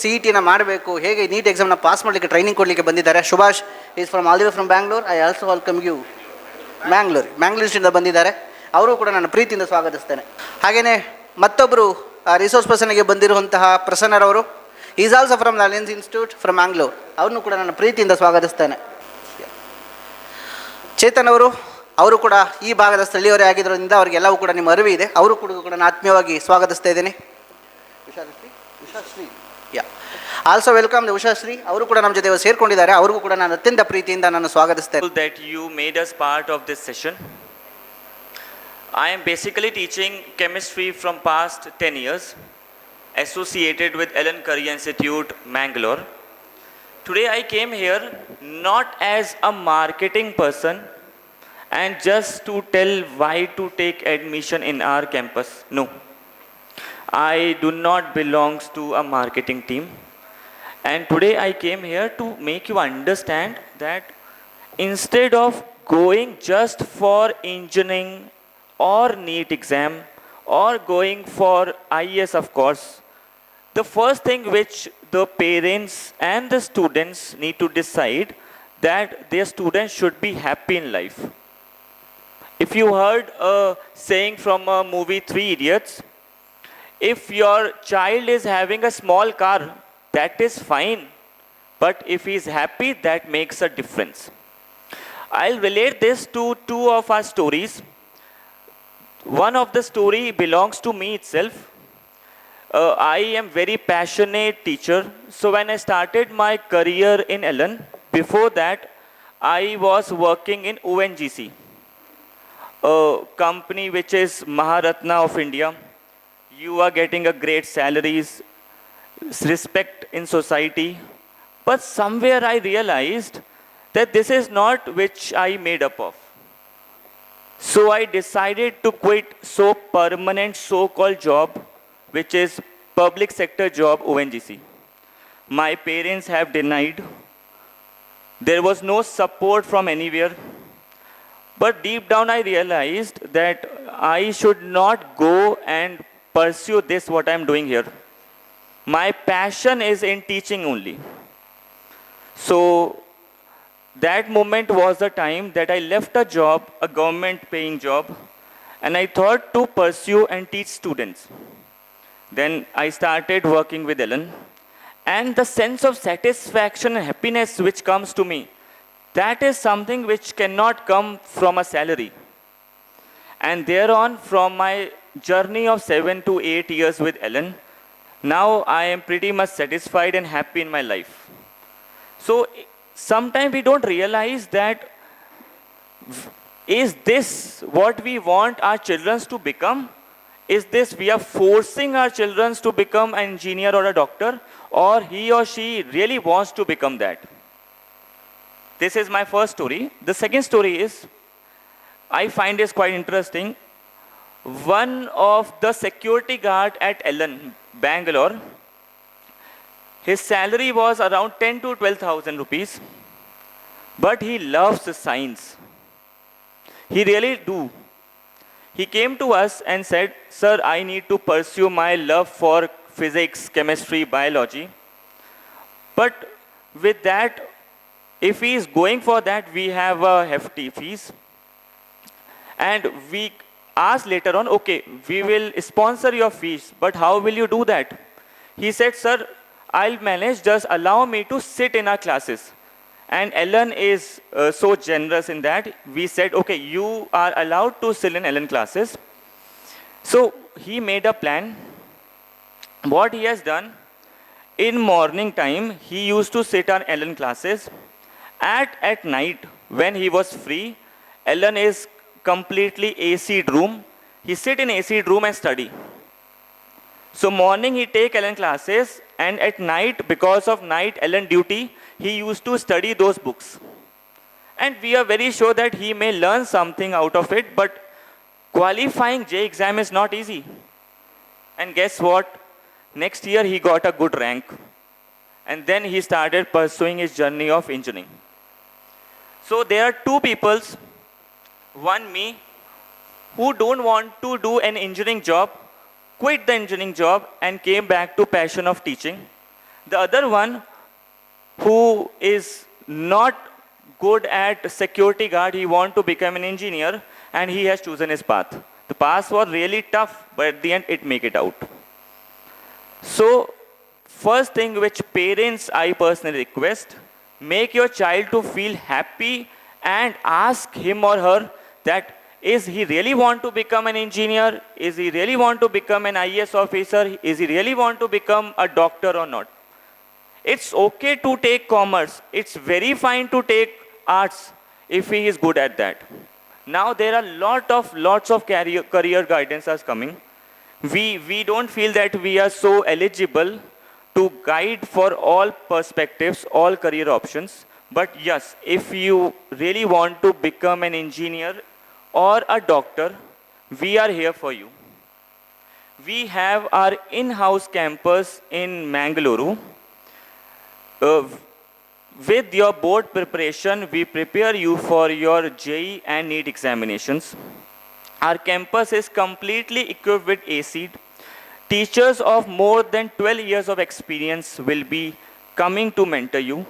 C E ಟಿನ ಮಾಡಬೇಕು, ಹೇಗೆ ನೀಟ್ ಎಕ್ಸಾಮ್ನ ಪಾಸ್ ಮಾಡಲಿಕ್ಕೆ ಟ್ರೈನಿಂಗ್ ಕೊಡಲಿಕ್ಕೆ ಬಂದಿದ್ದಾರೆ. Subhash is from all the from Bangalore I also welcome you Mangalore ಮ್ಯಾಂಗ್ಳೂರ್ಸಿಂದ ಬಂದಿದ್ದಾರೆ. ಅವರು ಕೂಡ ನಾನು ಪ್ರೀತಿಯಿಂದ ಸ್ವಾಗತಿಸ್ತೇನೆ. ಹಾಗೆಯೇ ಮತ್ತೊಬ್ಬರು ರಿಸೋರ್ಸ್ ಪರ್ಸನ್ಗೆ ಬಂದಿರುವಂತಹ ಪ್ರಸನ್ನರವರು is also from Allen's institute from Mangalore ಅವ್ರನ್ನು ಕೂಡ ನಾನು ಪ್ರೀತಿಯಿಂದ ಸ್ವಾಗತಿಸ್ತೇನೆ. ಚೇತನ್ ಅವರು ಅವರು ಕೂಡ ಈ ಭಾಗದ ಸ್ಥಳೀಯರೇ ಆಗಿದ್ದರಿಂದ ಅವರಿಗೆಲ್ಲವೂ ಕೂಡ ನಿಮ್ಮ ಅರಿವು ಇದೆ ಅವರು ಕೂಡ ಕೂಡ ನಾನು ಆತ್ಮೀಯವಾಗಿ ಸ್ವಾಗತಿಸ್ತಾ ಇದ್ದೇನೆ. Vishal Ushashree ಯಾ ಆಲ್ಸೋ ವೆಲ್ಕಮ್ ಉಷಾಶ್ರೀ ಅವರು ಕೂಡ ನಮ್ಮ ಜೊತೆ ಸೇರ್ಕೊಂಡಿದ್ದಾರೆ ಅವ್ರಿಗೂ ಕೂಡ ನಾನು ಅತ್ಯಂತ ಪ್ರೀತಿಯಿಂದ ನಾನು ಸ್ವಾಗತಿಸ್ತೇನೆ that you made us part of this session. I am basically teaching chemistry from past 10 years, associated with Ellen Curry Institute, Mangalore. Today I came here not as a marketing person and just to tell why to take admission in our campus. No. I do not belongs to a marketing team. And today I came here to make you understand that instead of going just for engineering or NEET exam or going for IES, of course, the first thing which the parents and the students need to decide that their students should be happy in life. If you heard a saying from a movie Three Idiots, if your child is having a small car, that is fine. But if he is happy, that makes a difference. I'll relate this to two of our stories. One of the story belongs to me itself. Uh, I am very passionate teacher. So when I started my career in Ellen, before that, I was working in ONGC, a company which is Maharatna of India. You are getting a great salaries, respect in society. But somewhere I realized that this is not which I made up of. So I decided to quit so permanent so-called job, which is public sector job ONGC. My parents have denied. There was no support from anywhere. But deep down I realized that I should not go and pursue this what I'm doing here. My passion is in teaching only. So that moment was the time that I left a job, a government paying job, and I thought to pursue and teach students. Then I started working with Ellen, and the sense of satisfaction and happiness which comes to me, that is something which cannot come from a salary. And thereon, from my journey of seven to eight years with Ellen, now I am pretty much satisfied and happy in my life. So sometimes we don't realize that is this what we want our children to become? Is this we are forcing our children to become an engineer or a doctor, or he or she really wants to become that? This is my first story. The second story is I find this quite interesting. One of the security guard at Ellen, Bangalore, his salary was around 10 to 12,000 rupees, but he loves science. He really do. He came to us and said, "Sir, I need to pursue my love for physics, chemistry, biology." But with that, if he is going for that, we have a hefty fees. And we asked later on, okay, we will sponsor your fees, but how will you do that? He said, sir, I'll manage, just allow me to sit in our classes. And Ellen is uh, so generous in that. We said, okay, you are allowed to sit in Ellen classes. So he made a plan. What he has done, in morning time, he used to sit on Ellen classes. At, at night, when he was free, Ellen is completely AC room. He sit in AC room and study. So morning he take Ellen classes and at night, because of night Ellen duty, he used to study those books. And we are very sure that he may learn something out of it, but qualifying J exam is not easy. And guess what? Next year he got a good rank. And then he started pursuing his journey of engineering. So there are two peoples, one me, who don't want to do an engineering job, quit the engineering job and came back to passion of teaching. The other one who is not good at security guard, he want to become an engineer and he has chosen his path. The path was really tough, but at the end it make it out. So, first thing which parents I personally request, make your child to feel happy and ask him or her that is he really want to become an engineer? Is he really want to become an IAS officer? Is he really want to become a doctor or not? It's okay to take commerce. It's very fine to take arts if he is good at that. Now there are lot of lots of career, career guidance are coming. We we don't feel that we are so eligible to guide for all perspectives, all career options. But yes, if you really want to become an engineer or a doctor, we are here for you. We have our in-house campus in Mangaluru. Uh, with your board preparation, we prepare you for your JE and NEET examinations. Our campus is completely equipped with AC. Teachers of more than 12 years of experience will be coming to mentor you.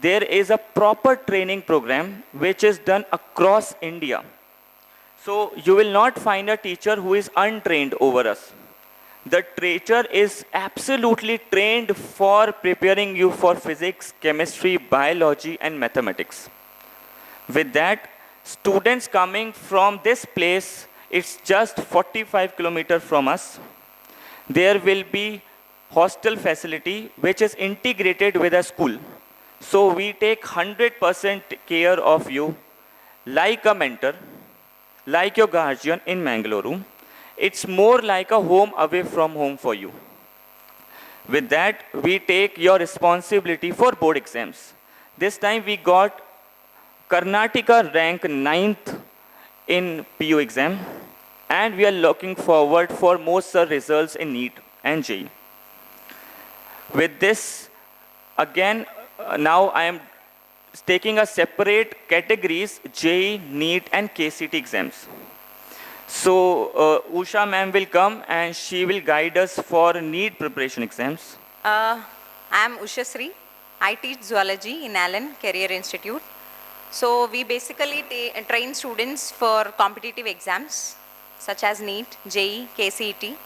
There is a proper training program which is done across India. So you will not find a teacher who is untrained over us. The teacher is absolutely trained for preparing you for physics, chemistry, biology, and mathematics. With that, students coming from this place, it's just 45 kilometers from us. There will be hostel facility which is integrated with a school. So we take 100% care of you like a mentor, like your guardian in Mangalore. It's more like a home away from home for you. With that, we take your responsibility for board exams. This time we got Karnataka rank 9th in PU exam and we are looking forward for most sir results in NEET and JEE. With this, again, uh, now I am taking a separate categories JEE, NEET and KCT exams. So uh, Usha ma'am will come and she will guide us for NEET preparation exams. Uh, I am Usha Ushasri. I teach zoology in Allen Career Institute. So we basically train students for competitive exams such as NEET, JEE, KCET.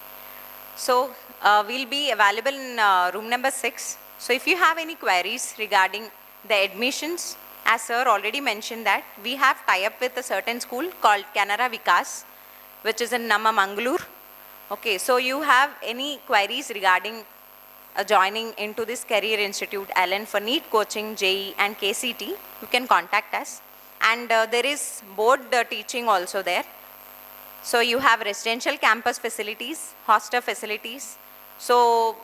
So uh, we'll be available in uh, room number six. So if you have any queries regarding the admissions, as sir already mentioned that we have tie-up with a certain school called Canara Vikas, which is in Namma Mangalore. Okay, so you have any queries regarding uh, joining into this Career Institute, Allen, for NEET coaching, JE and KCT, you can contact us. And uh, there is board uh, teaching also there. So you have residential campus facilities, hostel facilities. So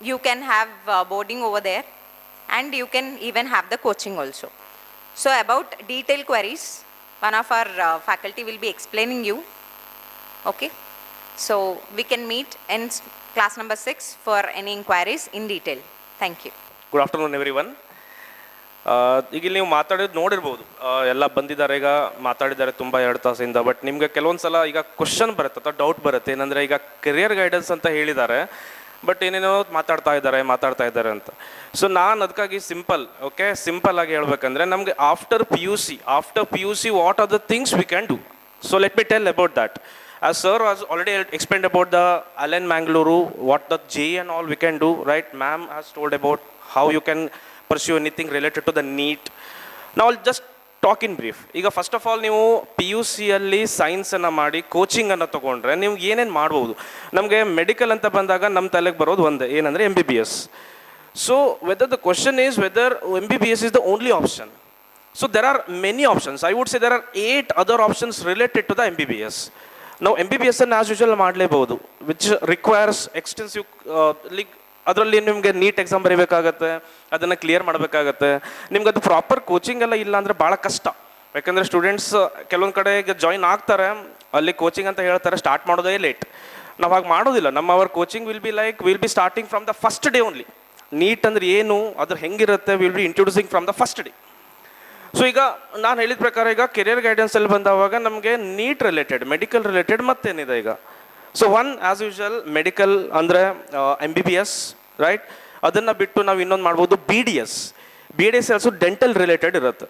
you can have uh, boarding over there and you can even have the coaching also. So about detailed queries, one of our uh, faculty will be explaining you. Okay? So we can meet in class number 6 for any inquiries in detail. Thank you. Good afternoon, everyone. One ಈಗ ಇಲ್ಲಿ ನೀವು ಮಾತಾಡೋದು ನೋಡಿರ್ಬೋದು ಎಲ್ಲ ಬಂದಿದ್ದಾರೆ ಈಗ ಮಾತಾಡಿದ್ದಾರೆ ತುಂಬ ಎರಡು ತಾಸಿಂದ ಬಟ್ ನಿಮಗೆ ಕೆಲವೊಂದು ಸಲ ಈಗ ಕ್ವಶನ್ ಬರುತ್ತೆ ಅಥವಾ ಡೌಟ್ ಬರುತ್ತೆ ಏನಂದರೆ ಈಗ ಕೆರಿಯರ್ ಗೈಡೆನ್ಸ್ ಅಂತ ಹೇಳಿದ್ದಾರೆ ಬಟ್ ಏನೇನೋ ಮಾತಾಡ್ತಾ ಇದ್ದಾರೆ ಮಾತಾಡ್ತಾ ಇದ್ದಾರೆ ಅಂತ. ಸೊ ನಾನು ಅದಕ್ಕಾಗಿ ಸಿಂಪಲ್ ಓಕೆ ಸಿಂಪಲ್ ಆಗಿ ಹೇಳ್ಬೇಕಂದ್ರೆ ನಮಗೆ after P U C after P U C what are the things we can do so let be tell about that ಆ sir has already explained about the Allen Mangaluru, what the J and all we can do, right ma'am has told about how you can pursue anything related to the NEET I'll just talk in brief ಈಗ first of all ನೀವು P U ಸಿಯಲ್ಲಿ ಸೈನ್ಸನ್ನು ಮಾಡಿ ಕೋಚಿಂಗನ್ನು ತೊಗೊಂಡ್ರೆ ನೀವು ಏನೇನು ಮಾಡ್ಬೋದು? ನಮಗೆ medical ಅಂತ ಬಂದಾಗ ನಮ್ಮ ತಲೆಗೆ ಬರೋದು ಒಂದೇ, ಏನಂದರೆ M B B S so whether the question is whether M B B S is the only option so there are many options I there are are eight other options related to the eight B B S ನಾವು the B B S ಅನ್ನು as usual ಮಾಡಲೇಬಹುದು which requires extensive like ಅದರಲ್ಲಿ ನಿಮಗೆ NEET exam ಬರೀಬೇಕಾಗತ್ತೆ, ಅದನ್ನು clear ಮಾಡಬೇಕಾಗತ್ತೆ. ನಿಮ್ಗೆ ಅದು proper coaching ಎಲ್ಲ ಇಲ್ಲ ಅಂದರೆ ಭಾಳ ಕಷ್ಟ. ಯಾಕಂದರೆ ಸ್ಟೂಡೆಂಟ್ಸ್ ಕೆಲವೊಂದು ಕಡೆ ಈಗ ಜಾಯಿನ್ ಆಗ್ತಾರೆ, ಅಲ್ಲಿ ಕೋಚಿಂಗ್ ಅಂತ ಹೇಳ್ತಾರೆ ಸ್ಟಾರ್ಟ್ ಮಾಡೋದೇ ಲೇಟ್ ನಾವು ಹಾಗೆ ಮಾಡೋದಿಲ್ಲ. ನಮ್ಮ our coaching will be like will be starting from the first day only NEET ಅಂದ್ರೆ ಏನು, ಅದ್ರ ಹೆಂಗಿರುತ್ತೆ will be introducing from the first day so ಈಗ ನಾನು ಹೇಳಿದ ಪ್ರಕಾರ ಈಗ ಕೆರಿಯರ್ ಗೈಡೆನ್ಸಲ್ಲಿ ಬಂದವಾಗ ನಮಗೆ ನೀಟ್ ರಿಲೇಟೆಡ್ ಮೆಡಿಕಲ್ ರಿಲೇಟೆಡ್ ಮತ್ತೇನಿದೆ ಈಗ? So one as usual medical ಅಂದರೆ M B B S right ಅದನ್ನು ಬಿಟ್ಟು ನಾವು ಇನ್ನೊಂದು ಮಾಡ್ಬೋದು B D S B D S also dental related ಇರುತ್ತೆ.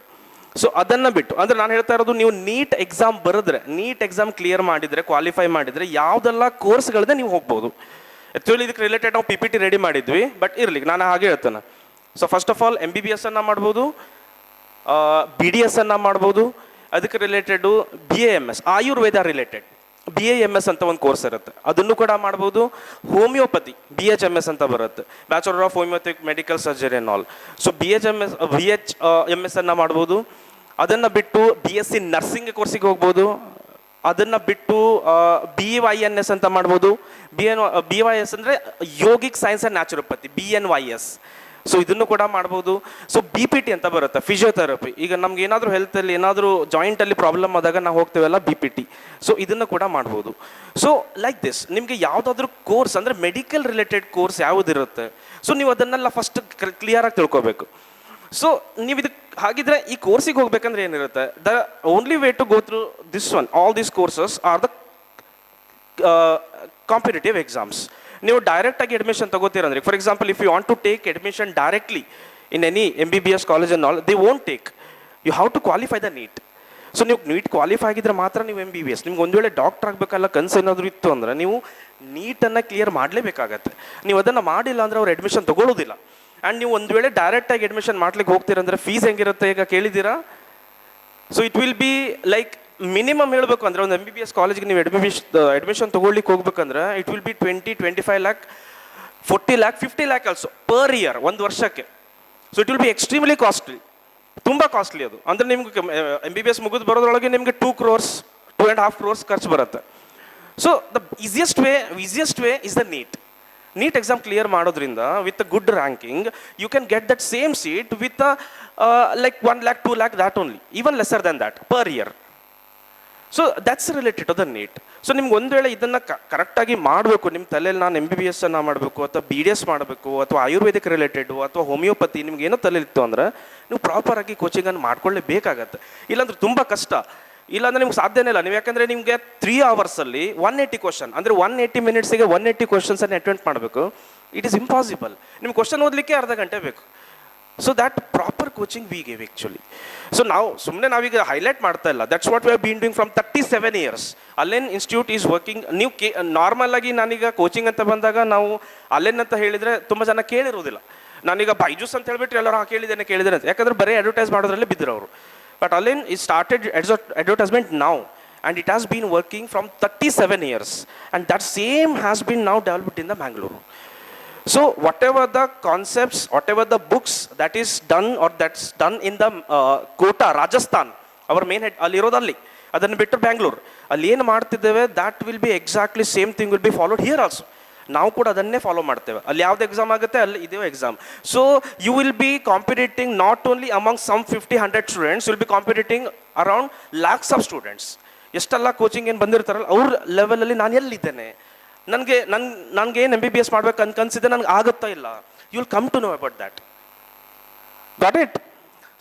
ಸೊ ಅದನ್ನು ಬಿಟ್ಟು, ಅಂದರೆ ನಾನು ಹೇಳ್ತಾ ಇರೋದು ನೀವು ನೀಟ್ ಎಕ್ಸಾಮ್ ಬರೆದ್ರೆ, ನೀಟ್ ಎಕ್ಸಾಮ್ ಕ್ಲಿಯರ್ ಮಾಡಿದರೆ ಕ್ವಾಲಿಫೈ ಮಾಡಿದರೆ ಯಾವುದೆಲ್ಲ ಕೋರ್ಸ್ಗಳನ್ನ ನೀವು ಹೋಗ್ಬೋದು. ಆ್ಯಕ್ಚುಲಿ ಇದಕ್ಕೆ ರಿಲೇಟೆಡ್ ನಾವು ಪಿ ಪಿ ಟಿ ರೆಡಿ ಮಾಡಿದ್ವಿ ಬಟ್ ಇರಲಿ, ನಾನು ಹಾಗೆ ಹೇಳ್ತೇನೆ. So first of all M B B S ಅನ್ನು ಮಾಡ್ಬೋದು ಬಿ ಡಿ ಎಸ್ ಅನ್ನು ಮಾಡ್ಬೋದು, ಅದಕ್ಕೆ related B A M S Ayurveda related B A M S ಅಂತ ಒಂದು ಕೋರ್ಸ್ ಇರುತ್ತೆ. ಅದನ್ನು ಕೂಡ ಮಾಡ್ಬೋದು. Homeopathy B H M S ಅಂತ ಬರುತ್ತೆ. Bachelor of homeopathic medical surgery and also B H M S B H M S ಅನ್ನು ಮಾಡ್ಬೋದು. ಅದನ್ನು ಬಿಟ್ಟು ಬಿ ಎಸ್ ಸಿ ನರ್ಸಿಂಗ್ ಕೋರ್ಸಿಗೆ ಹೋಗ್ಬೋದು. ಅದನ್ನು ಬಿಟ್ಟು ಬಿ ವೈ ಎನ್ ಎಸ್ ಅಂತ ಮಾಡ್ಬೋದು. B N B Y S ಅಂದರೆ yogic science and naturopathy B N Y S so ಇದನ್ನು ಕೂಡ ಮಾಡ್ಬೋದು. ಸೊ ಬಿ ಪಿ ಟಿ ಅಂತ ಬರುತ್ತೆ ಫಿಸಿಯೋಥೆರಪಿ ಈಗ ನಮ್ಗೆ ಏನಾದರೂ ಹೆಲ್ತಲ್ಲಿ ಏನಾದರೂ ಜಾಯಿಂಟಲ್ಲಿ ಪ್ರಾಬ್ಲಮ್ ಆದಾಗ ನಾವು ಹೋಗ್ತೇವಲ್ಲ ಬಿ ಪಿ ಟಿ ಸೊ ಇದನ್ನು ಕೂಡ ಮಾಡ್ಬೋದು. ಸೊ ಲೈಕ್ ದಿಸ್ ನಿಮಗೆ ಯಾವುದಾದ್ರೂ ಕೋರ್ಸ್ ಅಂದರೆ ಮೆಡಿಕಲ್ ರಿಲೇಟೆಡ್ ಕೋರ್ಸ್ ಯಾವುದಿರುತ್ತೆ? ಸೊ ನೀವು ಅದನ್ನೆಲ್ಲ ಫಸ್ಟ್ ಕ್ಲಿಯರಾಗಿ ತಿಳ್ಕೊಬೇಕು. ಸೊ ನೀವು ಇದಕ್ಕೆ ಹಾಗಿದ್ರೆ ಈ ಕೋರ್ಸಿಗೆ ಹೋಗ್ಬೇಕಂದ್ರೆ ಏನಿರುತ್ತೆ? The only way to go through this one all these courses are the competitive exams ನೀವು ಡೈರೆಕ್ಟಾಗಿ admission ತಗೋತೀರಂದ್ರೆ for example if you want to take admission directly in any M B B S college and all they won't take you have to qualify the NEET so ನೀವು NEET qualify ಆಗಿದ್ರೆ ಮಾತ್ರ ನೀವು M B B S ನಿಮ್ಗೆ ಒಂದು ವೇಳೆ doctor ಆಗಬೇಕಲ್ಲ ಕನ್ಸು ಏನಾದರೂ ಇತ್ತು ಅಂದರೆ ನೀವು ನೀಟನ್ನು ಕ್ಲಿಯರ್ ಮಾಡಲೇಬೇಕಾಗತ್ತೆ. ನೀವು ಅದನ್ನು ಮಾಡಿಲ್ಲ ಅಂದರೆ ಅವ್ರು ಅಡ್ಮಿಷನ್ ತಗೊಳ್ಳೋದಿಲ್ಲ ಆ್ಯಂಡ್ ನೀವು ಒಂದು ವೇಳೆ ಡೈರೆಕ್ಟಾಗಿ ಅಡ್ಮಿಷನ್ ಮಾಡ್ಲಿಕ್ಕೆ ಹೋಗ್ತೀರಂದ್ರೆ ಫೀಸ್ ಹೆಂಗಿರುತ್ತೆ ಈಗ ಕೇಳಿದ್ದೀರಾ? So it will be like minimum ಹೇಳಬೇಕು ಅಂದ್ರೆ ಒಂದು ಎಂ ಬಿ ಬಿ ಎಸ್ ಕಾಲೇಜ್ಗೆ ನೀವು ಅಡ್ಮಿಷನ್ ಅಡ್ಮಿಷನ್ ತೊಗೊಳ್ಲಿಕ್ಕೆ ಹೋಗ್ಬೇಕಂದ್ರೆ it will be twenty twenty five lakh forty lakh fifty lakh also per year ಒಂದು ವರ್ಷಕ್ಕೆ. So it will be extremely costly ತುಂಬ ಕಾಸ್ಟ್ಲಿ ಅದು. ಅಂದರೆ ನಿಮ್ಗೆ ಎಂ ಬಿ ಬಿ ಎಸ್ ಮುಗಿದು ಬರೋದ್ರೊಳಗೆ ನಿಮಗೆ two crores two and half crores ಖರ್ಚು ಬರುತ್ತೆ. So the easiest way easiest way is the NEET NEET exam clear ಮಾಡೋದ್ರಿಂದ with good ranking you can get that same seat with like one lakh two lakh that only even lesser than that per year so that's related to the NEET so ನಿಮ್ಗೆ ಒಂದು ವೇಳೆ ಇದನ್ನು ಕರೆಕ್ಟಾಗಿ ಮಾಡಬೇಕು ನಿಮ್ಮ ತಲೆಯಲ್ಲಿ ನಾನು ಎಂ ಬಿ ಬಿ ಎಸ್ ಅನ್ನು ಮಾಡಬೇಕು, ಅಥವಾ ಬಿ ಡಿ ಎಸ್ ಮಾಡಬೇಕು, ಅಥವಾ ಆಯುರ್ವೇದಿಕ್ ರಿಲೇಟೆಡು ಅಥವಾ ಹೋಮಿಯೋಪತಿ ನಿಮ್ಗೆ ಏನೋ ತಲೆಯಲ್ಲಿತ್ತು ಅಂದರೆ, ನೀವು ಪ್ರಾಪರಾಗಿ ಕೋಚಿಂಗನ್ನು ಮಾಡ್ಕೊಳ್ಳೇಬೇಕಾಗತ್ತೆ. ಇಲ್ಲಾಂದ್ರೆ ತುಂಬ ಕಷ್ಟ. ಇಲ್ಲಾಂದ್ರೆ ನಿಮ್ಗೆ ಸಾಧ್ಯನೇ ಇಲ್ಲ. ನೀವು ಯಾಕಂದರೆ ನಿಮಗೆ ತ್ರೀ ಅವರ್ಸಲ್ಲಿ ಒನ್ ಏಯ್ಟಿ ಕ್ವಶನ್ ಅಂದರೆ ಒನ್ ಏಯ್ಟಿ ಮಿನಿಟ್ಸಿಗೆ ಒನ್ ಏಯ್ಟಿ ಕ್ವಶನ್ಸನ್ನು ಅಟೆಂಡ್ ಮಾಡಬೇಕು. ಇಟ್ ಈಸ್ ಇಂಪಾಸಿಬಲ್ ನಿಮ್ಮ ಕ್ವಶನ್ ಓದಲಿಕ್ಕೆ ಅರ್ಧ ಗಂಟೆ ಬೇಕು. So that proper coaching we gave actually so ನಾವು ಸುಮ್ಮನೆ ನಾವೀಗ ಹೈಲೈಟ್ ಮಾಡ್ತಾ ಇಲ್ಲ. That's what we are been doing from thirty seven years Allen institute is working ನೀವು ಕೇ ನಾರ್ಮಲ್ ಆಗಿ ನಾನೀಗ ಕೋಚಿಂಗ್ ಅಂತ ಬಂದಾಗ ನಾವು ಅಲ್ಲೇನ್ ಅಂತ ಹೇಳಿದರೆ ತುಂಬ ಜನ ಕೇಳಿರೋದಿಲ್ಲ. ನಾನೀಗ ಬೈಜೂಸ್ ಅಂತ ಹೇಳ್ಬಿಟ್ಟು ಎಲ್ಲರೂ, ಹಾಂ, ಕೇಳಿದ್ದೇನೆ ಕೇಳಿದ್ದೇನೆ ಅಂತ. ಯಾಕಂದ್ರೆ ಬರೀ ಅಡ್ವರ್ಟೈಸ್ ಮಾಡೋದ್ರಲ್ಲಿ ಅವರು. ಬಟ್ ಅಲ್ಲೇನ್ ಈ ಸ್ಟಾರ್ಟೆಡ್ ಅಡ್ವರ್ಟೈಸ್ಮೆಂಟ್ ನಾವು and it has been working from thirty seven years and that same has been ನಾವು developed in the Bangalore So whatever the concepts, whatever the books that is done or that's done in the uh, Kota, Rajasthan, our main head, ಅಲ್ಲಿರೋದಲ್ಲಿ ಅದನ್ನು ಬಿಟ್ಟು ಬ್ಯಾಂಗ್ಳೂರ್ ಅಲ್ಲಿ ಏನು ಮಾಡ್ತಿದ್ದೇವೆ that will be exactly same thing will be followed here also ನಾವು ಕೂಡ ಅದನ್ನೇ follow ಮಾಡ್ತೇವೆ. ಅಲ್ಲಿ ಯಾವ್ದು ಎಕ್ಸಾಮ್ ಆಗುತ್ತೆ ಅಲ್ಲಿ ಇದೇ exam so you will be competing not only among some fifty hundred students will be competing around lakhs of students ಎಷ್ಟೆಲ್ಲ ಕೋಚಿಂಗ್ ಏನು ಬಂದಿರ್ತಾರಲ್ಲ ಅವ್ರ ಲೆವೆಲಲ್ಲಿ ನಾನು ಎಲ್ಲಿದ್ದೇನೆ? ನನಗೆ, ನನ್, ನನಗೇನು ಎಂ ಬಿ ಬಿ ಎಸ್ ಮಾಡ್ಬೇಕು ಅಂತ ಕನ್ಸಿದೆ ನನಗೆ ಆಗುತ್ತಾ ಇಲ್ಲ. You will come to know about that got it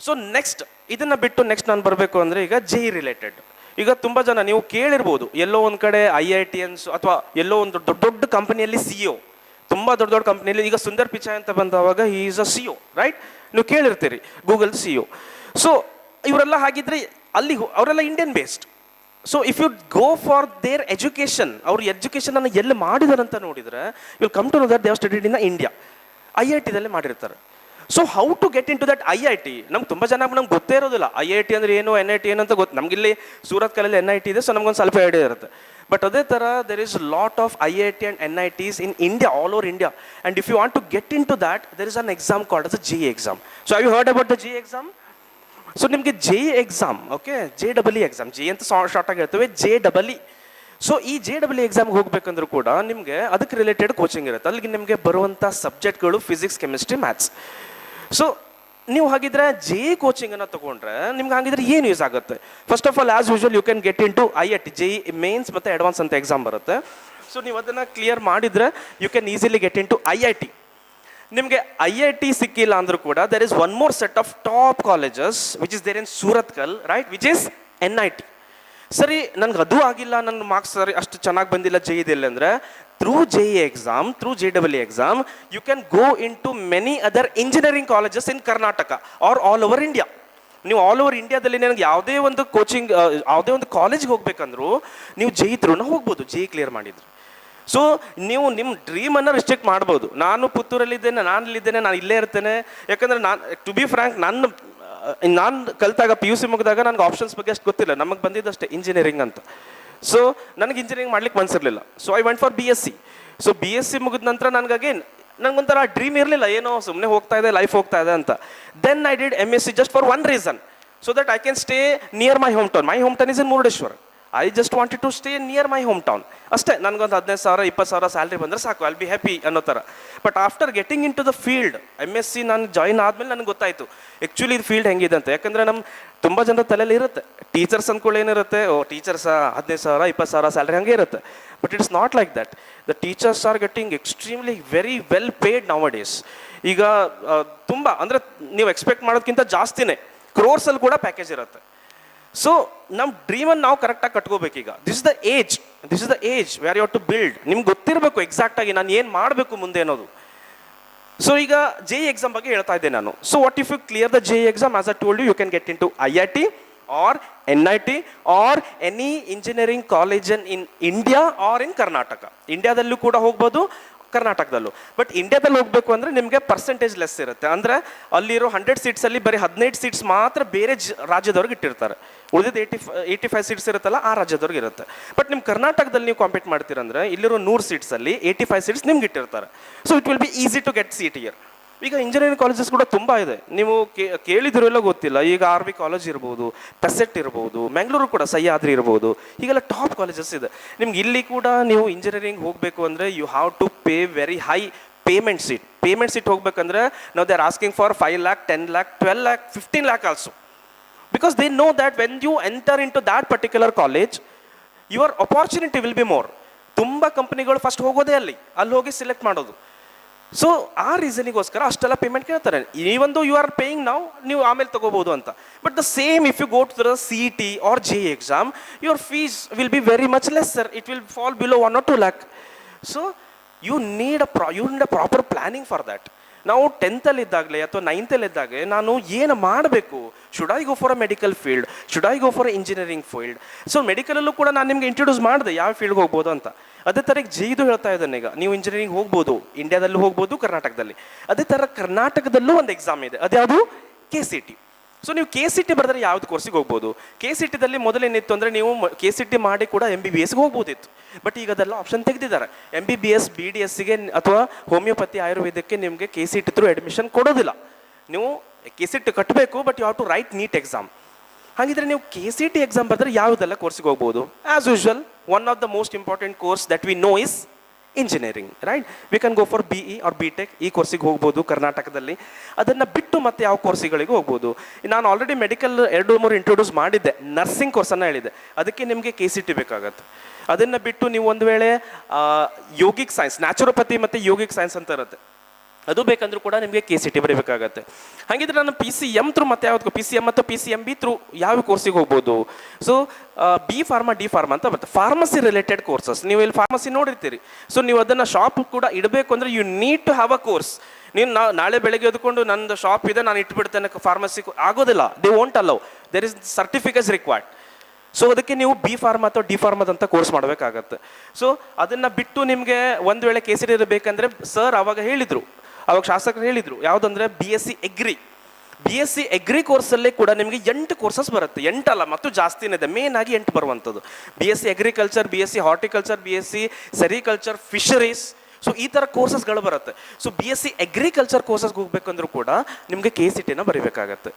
so next ಇದನ್ನು ಬಿಟ್ಟು ನೆಕ್ಸ್ಟ್ ನಾನು ಬರಬೇಕು ಅಂದರೆ ಈಗ ಜೆ ರಿಲೇಟೆಡ್ ಈಗ ತುಂಬ ಜನ, ನೀವು ಕೇಳಿರ್ಬೋದು, ಎಲ್ಲೋ ಒಂದು ಕಡೆ ಐ ಐ ಟಿ ಎನ್ಸ್ ಅಥವಾ ಎಲ್ಲೋ ಒಂದು ದೊಡ್ಡ ದೊಡ್ಡ ಕಂಪನಿಯಲ್ಲಿ ಸಿ ಒ ತುಂಬ ದೊಡ್ಡ ದೊಡ್ಡ ಕಂಪ್ನಿಯಲ್ಲಿ ಈಗ ಸುಂದರ್ ಪಿಚಾಯ್ ಅಂತ ಬಂದವಾಗ he is a C O right ನೀವು ಕೇಳಿರ್ತೀರಿ ಗೂಗಲ್ ಸಿ ಒ ಸೊ ಇವರೆಲ್ಲ ಹಾಗಿದ್ರೆ ಅಲ್ಲಿ ಅವರೆಲ್ಲ Indian based so if you go for their education ಅವ್ರ ಎಜುಕೇಷನ್ ಅನ್ನು ಎಲ್ಲಿ ಮಾಡಿದಾರಂತ ನೋಡಿದ್ರೆ will come to know that they studied in India I I ಟಿದಲ್ಲಿ ಮಾಡಿರ್ತಾರೆ. So how to get into that I I T ನಮ್ಗೆ ತುಂಬ ಜನ ನಮ್ಗೆ ಗೊತ್ತೇ ಇರೋದಿಲ್ಲ. ಐ ಐ ಟಿ ಅಂದ್ರೆ ಏನು ಎನ್ ಐ ಟಿ ಏನು ಅಂತ ಗೊತ್ತು ನಮಗಿಲ್ಲಿ ಸೂರತ್ ಕಲಲ್ಲಿ ಎನ್ ಐ ಟಿ ಇದೆ ಸೊ ನಮ್ಗೊಂದು ಸ್ವಲ್ಪ ಐಡಿಯಾ ಇರುತ್ತೆ. ಬಟ್ ಅದೇ ಥರ there is lot of I I T and N I Ts in India all over India and if you want to get into that there is an exam called as G exam so I you heard about the G exam so ನಿಮಗೆ J exam okay J double E exam J ಅಂತ short ಆಗಿ ಹೇಳ್ತೇವೆ J double E so ಈ J double E ಎಕ್ಸಾಮ್ಗೆ ಹೋಗಬೇಕಂದ್ರೂ ಕೂಡ ನಿಮಗೆ ಅದಕ್ಕೆ ರಿಲೇಟೆಡ್ ಕೋಚಿಂಗ್ ಇರುತ್ತೆ. ಅಲ್ಲಿಗೆ ನಿಮಗೆ ಬರುವಂಥ ಸಬ್ಜೆಕ್ಟ್ಗಳು ಫಿಸಿಕ್ಸ್ ಕೆಮಿಸ್ಟ್ರಿ ಮ್ಯಾಥ್ಸ್ ಸೊ ನೀವು ಹಾಗಿದ್ರೆ ಜೆ ಕೋಚಿಂಗನ್ನು ತಗೊಂಡ್ರೆ ನಿಮ್ಗೆ ಹಾಗಿದ್ರೆ ಏನು ಯೂಸ್ ಆಗುತ್ತೆ? First of all as usual you can get into I at J mains ಮತ್ತು ಅಡ್ವಾನ್ಸ್ ಅಂತ ಎಕ್ಸಾಮ್ ಬರುತ್ತೆ. ಸೊ ನೀವು ಅದನ್ನು ಕ್ಲಿಯರ್ ಮಾಡಿದರೆ you can easily get into I I T ನಿಮಗೆ ಐ ಐ ಟಿ ಸಿಕ್ಕಿಲ್ಲ ಅಂದ್ರೂ ಕೂಡ there is one more set of top colleges which is there in Surathkal right which is N I T ಸರಿ, ನನಗೆ ಅದು ಆಗಿಲ್ಲ ನನ್ನ ಮಾರ್ಕ್ಸ್ ಸರಿ, ಅಷ್ಟು ಚೆನ್ನಾಗಿ ಬಂದಿಲ್ಲ ಜೆ ಇದಿಲ್ಲ ಅಂದರೆ through J E exam through J W exam you can go into many other engineering colleges in Karnataka or all over India ನೀವು ಆಲ್ ಓವರ್ ಇಂಡಿಯಾದಲ್ಲಿ ನನಗೆ ಯಾವುದೇ ಒಂದು ಕೋಚಿಂಗ್ ಯಾವುದೇ ಒಂದು ಕಾಲೇಜ್ಗೆ ಹೋಗ್ಬೇಕಂದ್ರೂ, ನೀವು ಜೈ ಇದ್ರೂ ಹೋಗ್ಬೋದು ಜೈ ಕ್ಲಿಯರ್ ಮಾಡಿದ್ರು. ಸೊ ನೀವು ನಿಮ್ಮ ಡ್ರೀಮನ್ನು ರಿಸ್ಟ್ರಿಕ್ಟ್ ಮಾಡ್ಬೋದು. ನಾನು ಪುತ್ತೂರಲ್ಲಿದ್ದೇನೆ ನಾನು ಇಲ್ಲಿದ್ದೇನೆ ನಾನು ಇಲ್ಲೇ ಇರ್ತೇನೆ. ಯಾಕಂದರೆ ನಾನು ಟು ಬಿ ಫ್ರ್ಯಾಂಕ್ ನನ್ನ ನಾನು ಕಲಿತಾಗ ಪಿ ಯು ಸಿ ಮುಗಿದಾಗ ನನಗೆ ಆಪ್ಷನ್ಸ್ ಬಗ್ಗೆ ಅಷ್ಟು ಗೊತ್ತಿಲ್ಲ. ನಮಗೆ ಬಂದಿದ್ದಷ್ಟೇ ಇಂಜಿನಿಯರಿಂಗ್ ಅಂತ. ಸೊ ನನಗೆ ಇಂಜಿನಿಯರಿಂಗ್ ಮಾಡ್ಲಿಕ್ಕೆ ಮನ್ಸಿರ್ಲಿಲ್ಲ. So I went for B S C so B S C ಮುಗಿದ ನಂತರ ನನಗೆ ಅಗೇನ್ ನನಗೊಂಥರ ಡ್ರೀಮ್ ಇರಲಿಲ್ಲ. ಏನೋ ಸುಮ್ಮನೆ ಹೋಗ್ತಾ ಇದೆ ಲೈಫ್ ಹೋಗ್ತಾ ಇದೆ ಅಂತ. Then I did M S C just for one reason so that I can stay near my hometown my hometown is in Murudeshwar I just wanted to stay near my hometown ಅಷ್ಟೇ, ನನಗೊಂದು ಹದಿನೈದು ಸಾವಿರ, ಇಪ್ಪತ್ತು ಸಾವಿರ salary ಬಂದರೆ ಸಾಕು I'll be happy ಅನ್ನೋ ಥರ. But after getting into the field M S C ನಾನು ಜಾಯಿನ್ ಆದಮೇಲೆ ನನಗೆ ಗೊತ್ತಾಯಿತು ಆ್ಯಕ್ಚುಲಿ ಇದು ಫೀಲ್ಡ್ ಹೆಂಗಿದೆ ಅಂತ. ಯಾಕಂದರೆ ನಮ್ಮ ತುಂಬ ಜನರ ತಲೆಯಲ್ಲಿ ಇರುತ್ತೆ. ಟೀಚರ್ಸ್ ಅಂದ್ಕೊಳ್ಳಿ ಏನಿರುತ್ತೆ, ಓ ಟೀಚರ್ಸ್ ಹದಿನೈದು ಸಾವಿರ, ಇಪ್ಪತ್ತು ಸಾವಿರ ಸ್ಯಾಲ್ರಿ ಹಂಗೆ ಇರುತ್ತೆ. But it's not like that the teachers are getting extremely very well paid nowadays ಈಗ ತುಂಬ, ಅಂದರೆ ನೀವು ಎಕ್ಸ್ಪೆಕ್ಟ್ ಮಾಡೋದಕ್ಕಿಂತ ಜಾಸ್ತಿನೇ. ಕ್ರೋರ್ಸಲ್ಲಿ ಕೂಡ ಪ್ಯಾಕೇಜ್ ಇರುತ್ತೆ. ಸೊ ನಮ್ಮ ಡ್ರೀಮನ್ನು ನಾವು ಕರೆಕ್ಟಾಗಿ ಈಗ this the age this is the age where you to build ನಿಮ್ಗೆ ಗೊತ್ತಿರಬೇಕು ಎಕ್ಸಾಕ್ಟಾಗಿ ನಾನು ಏನು ಮಾಡಬೇಕು ಮುಂದೆ ಅನ್ನೋದು. ಸೊ ಈಗ ಜೆ ಎಕ್ಸಾಮ್ ಬಗ್ಗೆ ಹೇಳ್ತಾ ಇದ್ದೆ ನಾನು. So what if you clear the J exam as a told you can get into I I T or N I T or any engineering college in India or in Karnataka ಇಂಡಿಯಾದಲ್ಲೂ ಕೂಡ ಹೋಗ್ಬೋದು. ಕರ್ನಾಟಕದಲ್ಲೂ. But ಇಂಡಿಯಾದಲ್ಲಿ ಹೋಗಬೇಕು ಅಂದರೆ ನಿಮಗೆ percentage less ಇರುತ್ತೆ. ಅಂದರೆ ಅಲ್ಲಿರೋ ಹಂಡ್ರೆಡ್ ಸೀಟ್ಸಲ್ಲಿ ಬರೀ ಹದಿನೈದು ಸೀಟ್ಸ್ ಮಾತ್ರ ಬೇರೆ ಜ ರಾಜ್ಯದವ್ರಿಗೆ ಇಟ್ಟಿರ್ತಾರೆ. ಉಳಿದಿದ್ದು ಏಯ್ಟಿ ಏಯ್ಟಿ ಫೈವ್ ಸೀಟ್ಸ್ ಇರುತ್ತಲ್ಲ, ಆ ರಾಜ್ಯದವ್ರಿಗೆ ಇರುತ್ತೆ. ಬಟ್ ನಿಮ್ಮ ಕರ್ನಾಟಕದಲ್ಲಿ ನೀವು ಕಾಂಪೀಟ್ ಮಾಡ್ತೀರಂದ್ರೆ ಇಲ್ಲಿರೋ ನೂರು ಸೀಟ್ಸಲ್ಲಿ ಏಯ್ಟಿ ಫೈವ್ ಸೀಟ್ಸ್ ನಿಮ್ಗೆ ಇಟ್ಟಿರ್ತಾರೆ. So it will be easy to get seat year ಈಗ ಇಂಜಿನಿಯರಿಂಗ್ ಕಾಲೇಜಸ್ ಕೂಡ ತುಂಬ ಇದೆ. ನೀವು ಕೇಳಿದಿರೋ ಎಲ್ಲ ಗೊತ್ತಿಲ್ಲ. ಈಗ ಆರ್ ಬಿ ಕಾಲೇಜ್ ಇರ್ಬೋದು ಪೆಸೆಟ್ ಇರ್ಬೋದು ಮ್ಯಾಂಗ್ಳೂರು ಕೂಡ ಸಹ್ಯಾದ್ರಿ ಇರ್ಬೋದು, ಹೀಗೆಲ್ಲ ಟಾಪ್ ಕಾಲೇಜಸ್ ಇದೆ. ನಿಮ್ಗೆ ಇಲ್ಲಿ ಕೂಡ ನೀವು ಇಂಜಿನಿಯರಿಂಗ್ ಹೋಗಬೇಕು ಅಂದರೆ you have to pay very high payment seat payment seat ಹೋಗ್ಬೇಕಂದ್ರೆ ನಾವು they are asking for five lakh ten lakh twelve lakh fifteen lakh also because they know that when you enter into that particular college your opportunity will be more ತುಂಬ ಕಂಪ್ನಿಗಳು first ಹೋಗೋದೇ ಅಲ್ಲಿ. ಅಲ್ಲಿ ಹೋಗಿ select ಮಾಡೋದು. So ಆ ರೀಸನಿಗೋಸ್ಕರ ಅಷ್ಟೆಲ್ಲ payment ಕೇಳ್ತಾರೆ. ಈವೊಂದು ಯು ಆರ್ ಪೇಯಿಂಗ್ ನಾವು ನೀವು ಆಮೇಲೆ ತಗೋಬೋದು ಅಂತ. But the same if you go to the C T R J exam your fees will be very much less sir it will fall below one or two lakh so you need a pro you need a proper planning for that ನಾವು ಟೆಂತಲ್ಲಿ ಇದ್ದಾಗಲೇ ಅಥವಾ ನೈನ್ತಲ್ಲಿ ಇದ್ದಾಗಲೇ ನಾನು ಏನು ಮಾಡಬೇಕು? Should I go for a medical field should I go for engineering field so ಮೆಡಿಕಲಲ್ಲೂ ಕೂಡ ನಾನು ನಿಮ್ಗೆ ಇಂಟ್ರೊಡ್ಯೂಸ್ ಮಾಡಿದೆ, ಯಾವ ಫೀಲ್ಡ್ಗೆ ಹೋಗ್ಬೋದು ಅಂತ. ಅದೇ ಥರ ಜೈದು ಹೇಳ್ತಾ ಇದ್ದಾನೆ ಈಗ, ನೀವು ಇಂಜಿನಿಯರಿಂಗ್ ಹೋಗ್ಬೋದು ಇಂಡಿಯಾದಲ್ಲೂ ಹೋಗ್ಬೋದು, ಕರ್ನಾಟಕದಲ್ಲಿ. ಅದೇ ಥರ ಕರ್ನಾಟಕದಲ್ಲೂ ಒಂದು ಎಕ್ಸಾಮ್ ಇದೆ. ಅದ್ಯಾವುದು? ಕೆ ಸಿ ಟಿ ಸೊ ನೀವು ಕೆ ಸಿ ಟಿ ಬರೆದ್ರೆ ಯಾವ್ದು ಕೋರ್ಸಿಗೆ ಹೋಗ್ಬೋದು? ಕೆ ಸಿ ಟಿದಲ್ಲಿ ಮೊದಲೇನಿತ್ತು ಅಂದರೆ ನೀವು ಕೆ ಸಿ ಟಿ ಮಾಡಿ ಕೂಡ ಎಂ ಬಿ ಬಿ ಎಸ್ಗೆ ಹೋಗ್ಬೋದಿತ್ತು. ಬಟ್ ಈಗ ಅದೆಲ್ಲ ಆಪ್ಷನ್ ತೆಗೆದಿದ್ದಾರೆ. M B B S B D ಎಸ್ಗೆ ಅಥವಾ ಹೋಮಿಯೋಪತಿ ಆಯುರ್ವೇದಕ್ಕೆ ನಿಮಗೆ K C T through admission ಕೊಡೋದಿಲ್ಲ. ನೀವು ಕೆ ಸಿ ಟಿ ಕಟ್ಟಬೇಕು but you have to write NEET exam ಹಾಗಿದ್ರೆ ನೀವು ಕೆ ಸಿ ಟಿ ಎಕ್ಸಾಮ್ ಬರೆದ್ರೆ ಯಾವುದೆಲ್ಲ ಕೋರ್ಸಿಗೆ ಹೋಗ್ಬೋದು? As usual one of the most important course that we know is engineering right we can go for B E or B tech ಈ ಕೋರ್ಸಿಗೆ ಹೋಗ್ಬೋದು ಕರ್ನಾಟಕದಲ್ಲಿ. ಅದನ್ನು ಬಿಟ್ಟು ಮತ್ತೆ ಯಾವ ಕೋರ್ಸಿಗಳಿಗೆ ಹೋಗ್ಬೋದು. ನಾನು ಆಲ್ರೆಡಿ ಮೆಡಿಕಲ್ ಎರಡು ಮೂರು ಇಂಟ್ರೊಡ್ಯೂಸ್ ಮಾಡಿದ್ದೆ ನರ್ಸಿಂಗ್ ಕೋರ್ಸನ್ನು ಹೇಳಿದೆ ಅದಕ್ಕೆ ನಿಮಗೆ ಕೆ ಸಿ ಟಿ ಬೇಕಾಗತ್ತೆ. ಅದನ್ನು ಬಿಟ್ಟು ನೀವು ಒಂದು ವೇಳೆ ಯೋಗಿಕ್ ಸೈನ್ಸ್ ನ್ಯಾಚುರೋಪತಿ ಮತ್ತು ಯೋಗಿಕ್ ಸೈನ್ಸ್ ಅಂತ ಇರುತ್ತೆ. ಅದು ಬೇಕಂದ್ರೂ ಕೂಡ ನಿಮಗೆ ಕೆ ಸಿ ಟಿ ಬರೀಬೇಕಾಗತ್ತೆ. ಹಾಗಿದ್ರೆ ನಾನು ಪಿ ಸಿ ಎಂ ತ್ರೂ ಮತ್ತೆ ಯಾವ್ದು ಪಿ ಸಿ ಎಂ ಮತ್ತು P C M B through ಯಾವ ಕೋರ್ಸಿಗೆ ಹೋಗ್ಬೋದು? So B pharma D pharma ಅಂತ ಬರುತ್ತೆ. ಫಾರ್ಮಸಿ ರಿಲೇಟೆಡ್ ಕೋರ್ಸಸ್ ನೀವು ಇಲ್ಲಿ ಫಾರ್ಮಸಿ ನೋಡಿರ್ತೀರಿ. ಸೊ ನೀವು ಅದನ್ನು ಶಾಪ್ ಕೂಡ ಇಡಬೇಕು ಅಂದರೆ you need to have a course ನೀವು ನಾ, ನಾಳೆ ಬೆಳಗ್ಗೆ ಎದ್ಕೊಂಡು ನಂದು ಶಾಪ್ ಇದೆ, ನಾನು ಇಟ್ಬಿಡ್ತೇನೆ ಫಾರ್ಮಸಿ ಆಗೋದಿಲ್ಲ. They won't allow there is certificates required so ಅದಕ್ಕೆ ನೀವು ಬಿ ಫಾರ್ಮ್ ಅಥವಾ ಡಿ ಫಾರ್ಮದಂತ ಕೋರ್ಸ್ ಮಾಡಬೇಕಾಗತ್ತೆ. ಸೊ ಅದನ್ನು ಬಿಟ್ಟು ನಿಮಗೆ ಒಂದು ವೇಳೆ ಕೆ ಸಿ ಡಿ ಇರಬೇಕಂದ್ರೆ ಸರ್ ಅವಾಗ ಹೇಳಿದರು. ಅವಾಗ ಶಾಸಕರು ಹೇಳಿದರು, ಯಾವುದಂದ್ರೆ B S C agri B S C agri ಕೋರ್ಸಲ್ಲೇ ಕೂಡ ನಿಮಗೆ ಎಂಟು ಕೋರ್ಸಸ್ ಬರುತ್ತೆ. ಎಂಟಲ್ಲ ಮತ್ತು ಜಾಸ್ತಿನೇ ಇದೆ. ಮೇನ್ ಆಗಿ ಎಂಟು ಬರುವಂಥದ್ದು. B S C agriculture B S C horticulture B S C sericulture fisheries so ಈ ಥರ ಕೋರ್ಸಸ್ಗಳು ಬರುತ್ತೆ. So B S C agriculture ಕೋರ್ಸಸ್ಗೆ ಹೋಗ್ಬೇಕಂದ್ರೂ ಕೂಡ ನಿಮಗೆ ಕೆ ಸಿ ಟಿನ ಬರೀಬೇಕಾಗತ್ತೆ.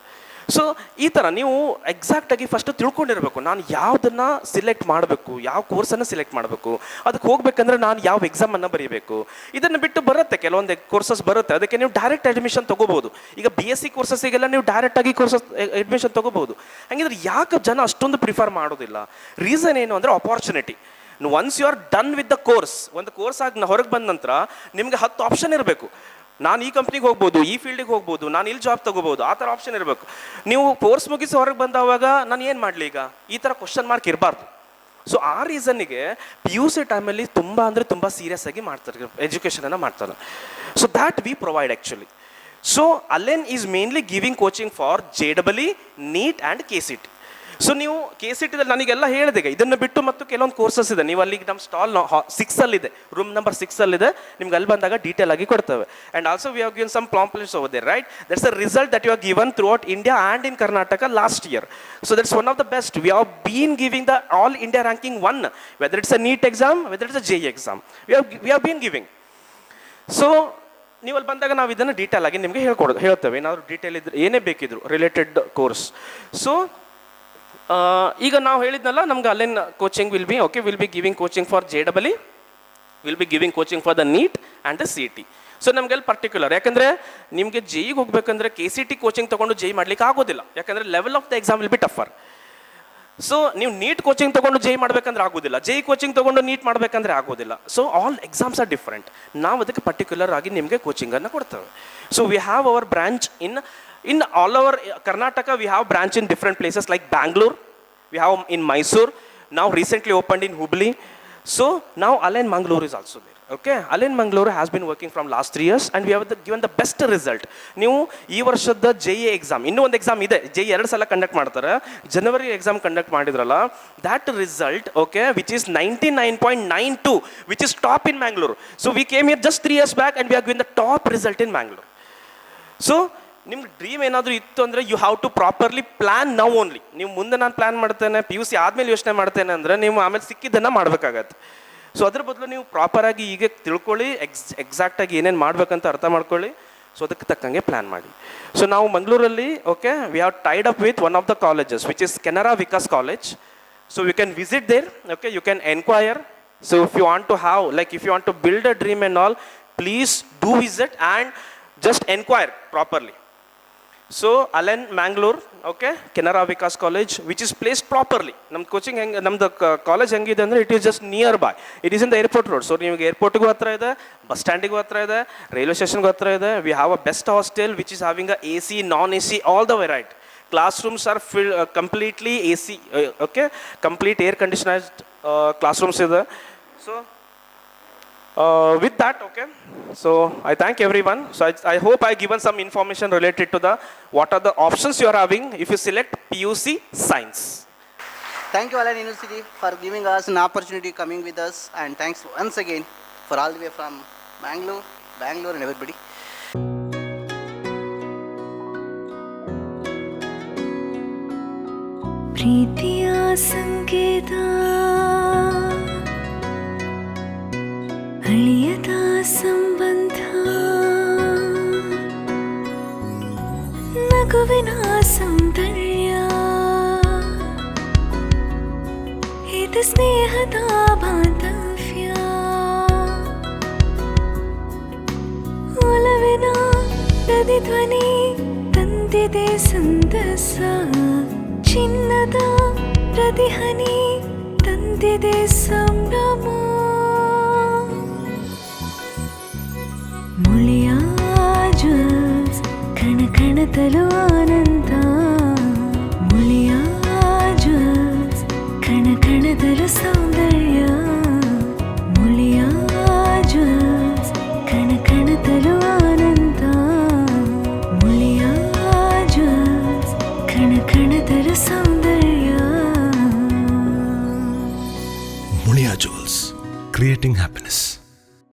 ಸೊ ಈ ಥರ ನೀವು ಎಕ್ಸಾಕ್ಟಾಗಿ ಫಸ್ಟ್ ತಿಳ್ಕೊಂಡಿರಬೇಕು. ನಾನು ಯಾವುದನ್ನು ಸಿಲೆಕ್ಟ್ ಮಾಡಬೇಕು, ಯಾವ ಕೋರ್ಸನ್ನು ಸಿಲೆಕ್ಟ್ ಮಾಡಬೇಕು ಅದಕ್ಕೆ ಹೋಗ್ಬೇಕಂದ್ರೆ ನಾನು ಯಾವ ಎಕ್ಸಾಮನ್ನು ಬರೀಬೇಕು. ಇದನ್ನು ಬಿಟ್ಟು ಬರುತ್ತೆ, ಕೆಲವೊಂದು ಕೋರ್ಸಸ್ ಬರುತ್ತೆ. ಅದಕ್ಕೆ ನೀವು ಡೈರೆಕ್ಟ್ ಅಡ್ಮಿಷನ್ ತೊಗೋಬೋದು ಈಗ ಬಿ ಎಸ್ ಸಿ ಕೋರ್ಸಸ್ಸಿಗೆಲ್ಲ ನೀವು ಡೈರೆಕ್ಟಾಗಿ ಕೋರ್ಸಸ್ ಅಡ್ಮಿಷನ್ ತೊಗೋಬೋದು ಹಾಗಿದ್ರೆ ಯಾಕೆ ಜನ ಅಷ್ಟೊಂದು ಪ್ರಿಫರ್ ಮಾಡೋದಿಲ್ಲ? ರೀಸನ್ ಏನು ಅಂದರೆ opportunity once you are done with the course ಒಂದು ಕೋರ್ಸ್ ಆಗಿ, ಹೊರಗೆ ಬಂದ ನಂತರ ನಿಮಗೆ ಹತ್ತು ಆಪ್ಷನ್ ಇರಬೇಕು. ನಾನು ಈ ಕಂಪ್ನಿಗೆ ಹೋಗ್ಬೋದು, ಈ ಫೀಲ್ಡಿಗೆ ಹೋಗ್ಬೋದು, ನಾನು ಇಲ್ಲಿ ಜಾಬ್ ತೊಗೋಬೋದು, ಆ ಥರ ಆಪ್ಷನ್ ಇರಬೇಕು. ನೀವು ಕೋರ್ಸ್ ಮುಗಿಸಿ ಹೊರಗೆ ಬಂದವಾಗ ನಾನು ಏನು ಮಾಡಲಿ ಈಗ? ಈ ಥರ ಕ್ವಶನ್ ಮಾರ್ಕ್ ಇರಬಾರ್ದು. ಸೊ ಆ ರೀಸನ್ನಿಗೆ ಪಿ ಯು ಸಿ ಟೈಮಲ್ಲಿ ತುಂಬ ಅಂದರೆ ತುಂಬ ಸೀರಿಯಸ್ ಆಗಿ ಮಾಡ್ತಾರೆ ಎಜುಕೇಷನನ್ನು ಮಾಡ್ತಾರೆ. So that we provide actually so Allen is mainly giving coaching for J double E NEET and K C T so ನೀವು ಕೆ ಸಿ ಟಿದಲ್ಲಿ ನನಗೆಲ್ಲ ಹೇಳಿದೆ ಇದನ್ನು ಬಿಟ್ಟು ಮತ್ತು ಕೆಲವೊಂದು ಕೋರ್ಸಸ್ ಇದೆ. ನೀವು ಅಲ್ಲಿಗೆ ನಮ್ಮ ಸ್ಟಾಲ್ ಸಿಕ್ಸಲ್ಲಿದೆ ರೂಮ್ ನಂಬರ್ ಸಿಕ್ಸಲ್ಲಿದೆ ನಿಮ್ಗೆ ಅಲ್ಲಿ ಬಂದಾಗ ಡೀಟೇಲ್ ಆಗಿ ಕೊಡ್ತೇವೆ. And also we have given some pamphlets over there right that's a result that you are given throughout India and in Karnataka last year so that's one of the best we have been giving the all India ranking one whether it's a NEET exam whether it's a J exam we have we have been giving so ನೀವು ಅಲ್ಲಿ ಬಂದಾಗ ನಾವು ಇದನ್ನು detail ಆಗಿ ನಿಮಗೆ ಹೇಳ್ಕೊಡೋದು ಹೇಳ್ತೇವೆ. ಏನಾದರೂ ಡೀಟೇಲ್ ಇದ್ರೆ ಏನೇ ಬೇಕಿದ್ರು ರಿಲೇಟೆಡ್ ಕೋರ್ಸ್ ಸೊ ಈಗ ನಾವು ಹೇಳಿದ್ನಲ್ಲ, ನಮ್ಗೆ ಅಲ್ಲೇನು coaching will be okay will be giving coaching for J double E will be giving coaching for the NEET and the C T so ನಮಗೆಲ್ಲಿ particular ಯಾಕಂದರೆ ನಿಮಗೆ ಜೈಗೆ ಹೋಗ್ಬೇಕಂದ್ರೆ ಕೆ ಸಿ ಟಿ ಕೋಚಿಂಗ್ ತೊಗೊಂಡು ಜೈ ಮಾಡ್ಲಿಕ್ಕೆ ಆಗೋದಿಲ್ಲ. ಯಾಕಂದರೆ level of the exam will be tougher so ನೀವು NEET coaching ತೊಗೊಂಡು ಜೈ ಮಾಡಬೇಕಂದ್ರೆ ಆಗೋದಿಲ್ಲ ಜೈ ಕೋಚಿಂಗ್ ತೊಗೊಂಡು ನೀಟ್ ಮಾಡಬೇಕಂದ್ರೆ ಆಗೋದಿಲ್ಲ so all exams are different ನಾವು ಅದಕ್ಕೆ ಪರ್ಟಿಕ್ಯುಲರ್ ಆಗಿ ನಿಮಗೆ ಕೋಚಿಂಗನ್ನು ಕೊಡ್ತೇವೆ so we have our branch in in all over Karnataka we have branch in different places like Bangalore we have in Mysore, now recently opened in Hubli. So now Alain Mangalore is also there. Okay, Allen Mangaluru has been working from last three years and we have the given the best result ನೀವು ಈ ವರ್ಷದ J A exam ಇನ್ನೂ ಒಂದು exam ಇದೆ. J ಎರಡು ಸಲ conduct ಮಾಡ್ತಾರೆ. ಜನವರಿ ಎಕ್ಸಾಮ್ ಕಂಡಕ್ಟ್ ಮಾಡಿದ್ರಲ್ಲ that result okay which is ninety nine point nine two which is top in Mangalore so we came year just three years back and we are given the top result in Mangalore so ನಿಮ್ಗೆ dream ಏನಾದರೂ ಇತ್ತು ಅಂದರೆ you have to properly plan now only ನೀವು ಮುಂದೆ ನಾನು plan ಮಾಡ್ತೇನೆ P U C ಆದಮೇಲೆ ಯೋಚನೆ ಮಾಡ್ತೇನೆ ಅಂದರೆ ನೀವು ಆಮೇಲೆ ಸಿಕ್ಕಿದ್ದನ್ನು ಮಾಡಬೇಕಾಗತ್ತೆ. ಸೊ ಅದ್ರ ಬದಲು ನೀವು ಪ್ರಾಪರಾಗಿ ಈಗ ತಿಳ್ಕೊಳ್ಳಿ ಎಕ್ಸ್ ಎಕ್ಸಾಕ್ಟಾಗಿ ಏನೇನು ಮಾಡಬೇಕಂತ ಅರ್ಥ ಮಾಡ್ಕೊಳ್ಳಿ. ಸೊ ಅದಕ್ಕೆ ತಕ್ಕಂಗೆ ಪ್ಲ್ಯಾನ್ ಮಾಡಿ. ಸೊ ನಾವು ಮಂಗಳೂರಲ್ಲಿ okay we have tied up with one of the colleges which is Canara Vikas college so you can visit there okay you can enquire so if you want to have like if you want to build a dream and all please do visit and just enquire properly so Allen Mangalore okay Canara Vikas college which is place properly ನಮ್ಮ coaching ಹೆಂಗೆ, ನಮ್ದು college ಹೆಂಗಿದೆ ಅಂದರೆ it is just nearby it is in the airport road so ನಿಮಗೆ ಏರ್ಪೋರ್ಟ್ಗೂ ಹತ್ರ ಇದೆ bus ಸ್ಟ್ಯಾಂಡಿಗೂ ಹತ್ರ ಇದೆ ರೈಲ್ವೆ ಸ್ಟೇಷನ್ಗೂ ಹತ್ರ ಇದೆ. We have a best hostel which is having a A C non A C all the variety classrooms are full completely A C okay complete air conditionised classrooms ಇದೆ. So Uh, with that, okay, so I thank everyone. So I, I hope I given some information related to the what are the options you are having if you select PUC Science. Thank you, Alan University, for giving us an opportunity coming with us, and thanks once again for all the way from Bangalore, Bangalore, and everybody. प्रीत्या सङ्केता ಅಳಿಯದ ಸಂಬಂಧ ನಗುವಿನ ಸೌಂದರ್ಯ ಇದು ಸ್ನೇಹದ ಬಾಂಧವ್ಯ ಒಲವಿನ ಪ್ರತಿಧ್ವನಿ ತಂದಿದೆ ಸಂದಸ ಚಿನ್ನದ ಪ್ರತಿಹನಿ ತಂದಿದೆ ಸಂಭ್ರಮ ಕಣ ಕಣದಲು ಆನಂದ ಮುಳಿಯ ಜ್ವಲ್ಸ್ ಕಣ ಕಣದಲು ಸೌಂದರ್ಯ ಮುಳಿಯ ಜ್ವಲ್ಸ್ ಕಣ ಕಣದಲು ಆನಂದ ಮುಳಿಯ ಜ್ವಲ್ಸ್ ಕಣ ಕಣದಲು ಸೌಂದರ್ಯ Mulia Jewels, creating happiness.